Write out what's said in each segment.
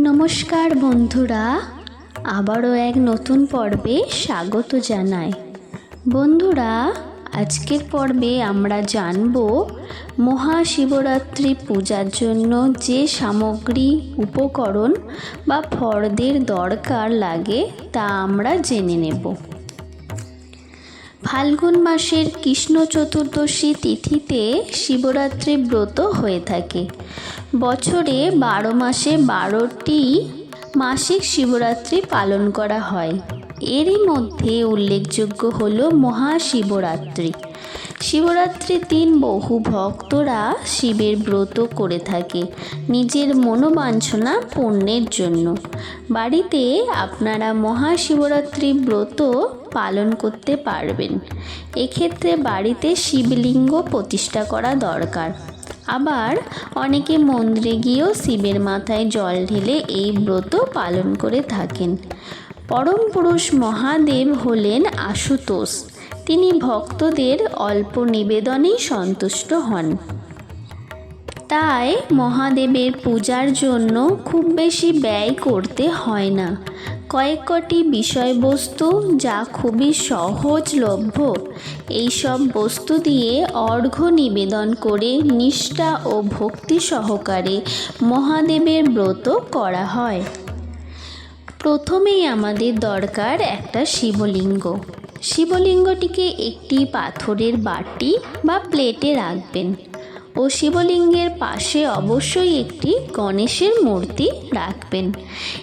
নমস্কার বন্ধুরা, আবারও এক নতুন পর্বে স্বাগত জানাই। বন্ধুরা, আজকের পর্বে আমরা জানব মহাশিবরাত্রি পূজার জন্য যে সামগ্রী, উপকরণ বা ফর্দের দরকার লাগে তা আমরা জেনে নেব। ফাল্গুন মাসের কৃষ্ণ চতুর্দশী তিথিতে শিবরাত্রি ব্রত হয়ে থাকে। বছরে বারো মাসে বারোটি মাসিক শিবরাত্রি পালন করা হয়। এরই মধ্যে উল্লেখযোগ্য হল মহাশিবরাত্রি। শিবরাত্রির দিন বহু ভক্তরা শিবের ব্রত করে থাকে নিজের মনোবাঞ্ছনা পণ্যের জন্য। বাড়িতে আপনারা মহাশিবরাত্রি ব্রত পালন করতে পারবেন। এক্ষেত্রে বাড়িতে শিবলিঙ্গ প্রতিষ্ঠা করা দরকার। আবার অনেকে মন্দিরে গিয়েও শিবের মাথায় জল ঢেলে এই ব্রত পালন করে থাকেন। পরম পুরুষ মহাদেব হলেন আশুতোষ। তিনি ভক্তদের অল্প নিবেদনেই সন্তুষ্ট হন। তাই মহাদেবের পূজার জন্য খুব বেশি ব্যয় করতে হয় না। কয়েক কটি বিষয়বস্তু যা খুবই সহজলভ্য, এইসব বস্তু দিয়ে অর্ঘ্য নিবেদন করে নিষ্ঠা ও ভক্তি সহকারে মহাদেবের ব্রত করা হয়। প্রথমেই আমাদের দরকার একটা শিবলিঙ্গ। শিবলিঙ্গটিকে একটি পাথরের বাটি বা প্লেটে রাখবেন ও শিবলিঙ্গের পাশে অবশ্যই একটি গণেশের মূর্তি রাখবেন।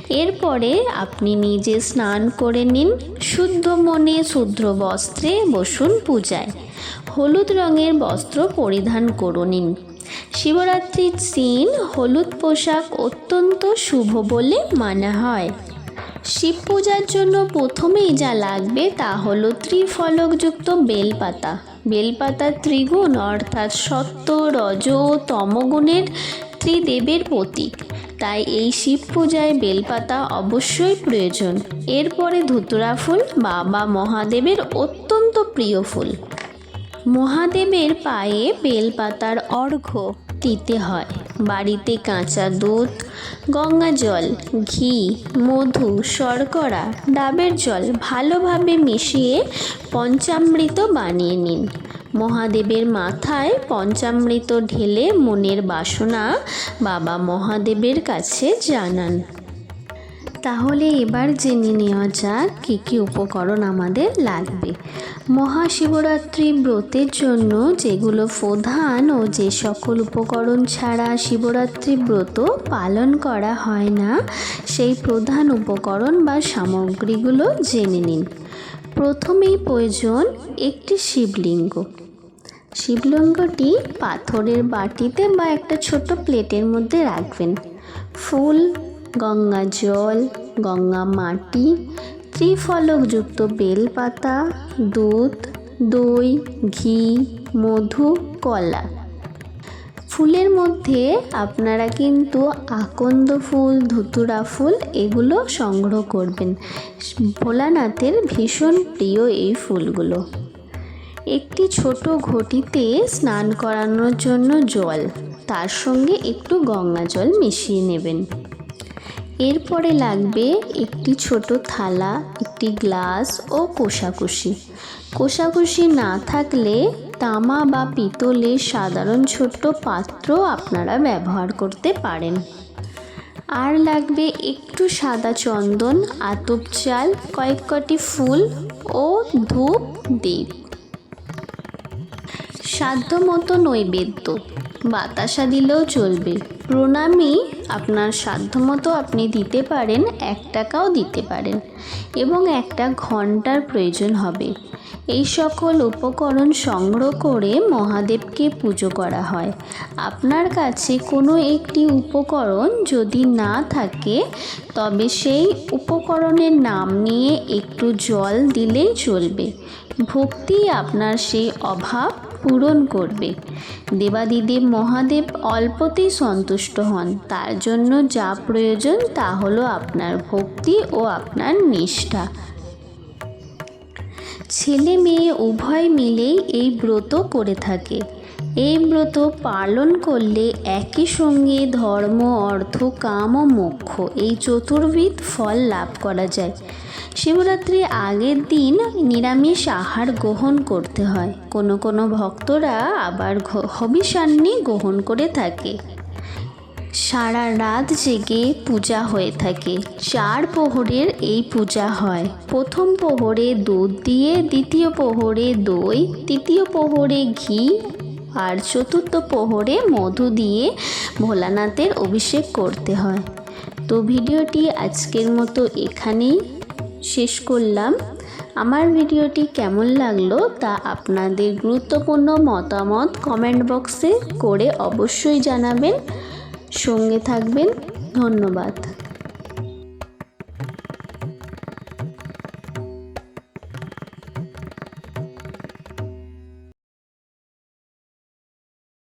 এরপরে আপনি নিজে স্নান করে নিন, শুদ্ধ মনে শুদ্ধ বস্ত্রে বসুন পূজায়। হলুদ রঙের বস্ত্র পরিধান করে নিন। শিবরাত্রির দিন হলুদ পোশাক অত্যন্ত শুভ বলে মানা হয়। শিব পূজার জন্য প্রথমেই যা লাগবে তা হলো ত্রিফলকযুক্ত বেলপাতা। বেলপাতার ত্রিগুণ অর্থাৎ সত্য, রজ, তমগুণের ত্রিদেবের প্রতীক। তাই এই শিব পূজায় বেলপাতা অবশ্যই প্রয়োজন। এরপরে ধুতুরা ফুল বাবা মহাদেবের অত্যন্ত প্রিয় ফুল। মহাদেবের পায়ে বেলপাতার অর্ঘ্য দিতে হয়। বাড়িতে কাঁচা দুধ, গঙ্গা জল, ঘি, মধু, শর্করা, ডাবের জল ভালোভাবে মিশিয়ে পঞ্চামৃত বানিয়ে নিন। মহাদেবের মাথায় পঞ্চামৃত ঢেলে মনের বাসনা বাবা মহাদেবের কাছে জানান। তাহলে এবার জেনে নেওয়া যাক কী কী উপকরণ আমাদের লাগবে। মহাশিবরাত্রি ব্রতের জন্য যেগুলো প্রধান ও যে সকল উপকরণ ছাড়া শিবরাত্রি ব্রত পালন করা হয় না, সেই প্রধান উপকরণ বা সামগ্রীগুলো জেনে নিন। প্রথমেই প্রয়োজন একটি শিবলিঙ্গ। শিবলিঙ্গটি পাথরের বাটিতে বা একটা ছোট প্লেটের মধ্যে রাখবেন। ফুল গঙ্গা জল, গঙ্গা মাটি ত্রিফলকযুক্ত বেলপাতা, দুধ, দই, ঘি, মধু, কলা। ফুলের মধ্যে আপনারা কিন্তু আকন্দ ফুল, ধুতুরা ফুল এগুলো সংগ্রহ করবেন। ভোলানাথের ভীষণ প্রিয় এই ফুলগুলো। একটি ছোট ঘটিতে স্নান করানোর জন্য জল, তার সঙ্গে একটু গঙ্গা জল মিশিয়ে নেবেন। এরপরে লাগবে একটি ছোট থালা, একটি গ্লাস ও কোষাকুষি। কোষাকুষি না থাকলে তামা বা পিতলের সাধারণ ছোট্ট পাত্র আপনারা ব্যবহার করতে পারেন। আর লাগবে একটু সাদা চন্দন, আতপ চাল, কয়েক কটি ফুল ও ধূপ দ্বীপ সাধ্যমতো নৈবেদ্য, বাতাসা দিলেও চলবে। প্রণামী আপনার সাধ্যমতো আপনি দিতে পারেন, এক টাকাও দিতে পারেন এবং একটা ঘণ্টার প্রয়োজন হবে। এই সকল উপকরণ সংগ্রহ করে মহাদেবকে পুজো করা হয়। আপনার কাছে কোনো একটি উপকরণ যদি না থাকে, তবে সেই উপকরণের নাম নিয়ে একটু জল দিলেই চলবে। ভক্তি আপনার সেই অভাব পূরণ করবে। দেবাদিদেব মহাদেব অল্পতেই সন্তুষ্ট হন। তার জন্য যা প্রয়োজন তা হলো আপনার ভক্তি ও আপনার নিষ্ঠা। ছেলে মেয়ে উভয় মিলেই এই ব্রত করে থাকে। এই ব্রত পালন করলে একই সঙ্গে ধর্ম, অর্থ, কাম ও মোক্ষ এই চতুর্বিধ ফল লাভ করা যায়। শিবরাত্রি আগের দিন নিরামিষ আহার গ্রহণ করতে হয়। কোনো কোনো ভক্তরা আবার হবিষান্নি গ্রহণ করে থাকে। সারা রাত জেগে পূজা হয়ে থাকে। চার প্রহরের এই পূজা হয়। প্রথম প্রহরে দুধ দিয়ে, দ্বিতীয় প্রহরে দই, তৃতীয় প্রহরে ঘি আর চতুর্থ প্রহরে মধু দিয়ে ভোলানাথের অভিষেক করতে হয়। তো ভিডিওটি আজকের মতো এখানেই শেষ করলাম। আমার ভিডিওটি কেমন লাগল তা আপনাদের গুরুত্বপূর্ণ মতামত কমেন্ট বক্সে করে অবশ্যই জানাবেন। সঙ্গে থাকবেন। ধন্যবাদ।